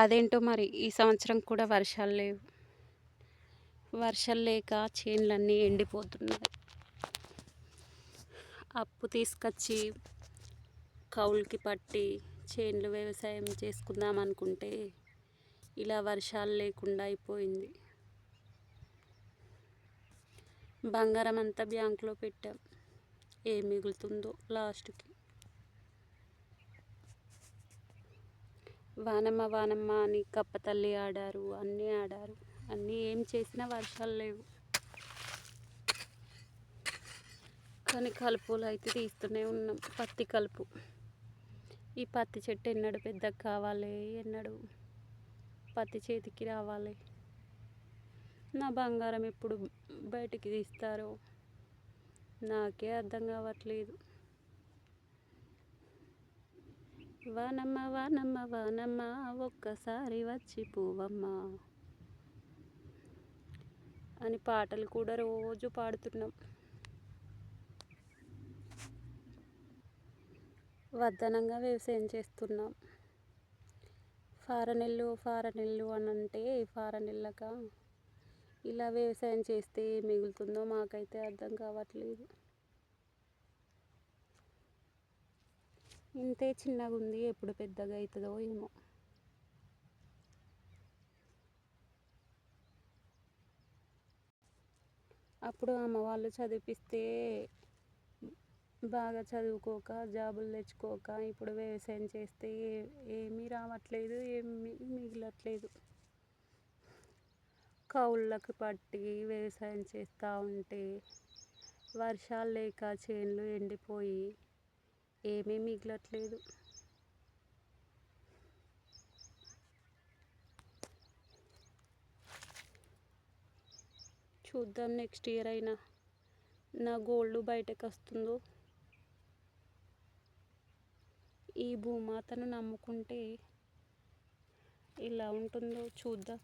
అదేంటో మరి ఈ సంవత్సరం కూడా వర్షాలు లేవు. వర్షాలు లేక చేన్లన్నీ ఎండిపోతున్నాయి. అప్పు తీసుకొచ్చి కౌలుకి పట్టి చేన్లు వ్యవసాయం చేసుకుందాం అనుకుంటే ఇలా వర్షాలు లేకుండా అయిపోయింది. బంగారం అంతా బ్యాంకులో పెట్టాం. ఏం మిగులుతుందో లాస్ట్కి. వానమ్మ వానమ్మ అని కప్పతల్లి ఆడారు అన్నీ ఆడారు. అన్నీ ఏం చేసినా వర్షాలు లేవు. కానీ కలుపులు అయితే తీస్తూనే ఉన్నాం. పత్తి కలుపు. ఈ పత్తి చెట్టు ఎన్నడు పెద్దగా కావాలి ఎన్నడు పత్తి చేతికి రావాలి. నా బంగారం ఎప్పుడు బయటికి తీస్తారో నాకే అర్థం కావట్లేదు. వానమ్మ వానమ్మ వానమ్మ ఒక్కసారి వచ్చి పోవమ్మ అని పాటలు కూడా రోజు పాడుతున్నాం. వద్దనంగా వ్యవసాయం చేస్తున్నాం. ఫారనెల్లు ఫారనెల్లు అని అంటే ఫారనెల్లక ఇలా వ్యవసాయం చేస్తే మిగులుతుందో మాకైతే అర్థం కావట్లేదు. ఇంతే చిన్నగా ఉంది ఎప్పుడు పెద్దగా అవుతుందో ఏమో. అప్పుడు అమ్మ వాళ్ళు చదివిపిస్తే బాగా చదువుకోక జాబులు తెచ్చుకోక ఇప్పుడు వ్యవసాయం చేస్తే ఏమీ రావట్లేదు ఏమీ మిగలట్లేదు. కౌళ్ళకు పట్టి వ్యవసాయం చేస్తూ ఉంటే వర్షాలు లేక చేనులు ఎండిపోయి ఏమీ మిగలట్లేదు. చూద్దాం నెక్స్ట్ ఇయర్ అయినా నా గోల్డ్ బయటకు వస్తుందో. ఈ భూమాతను నమ్ముకుంటే ఇలా ఉంటుందో చూద్దాం.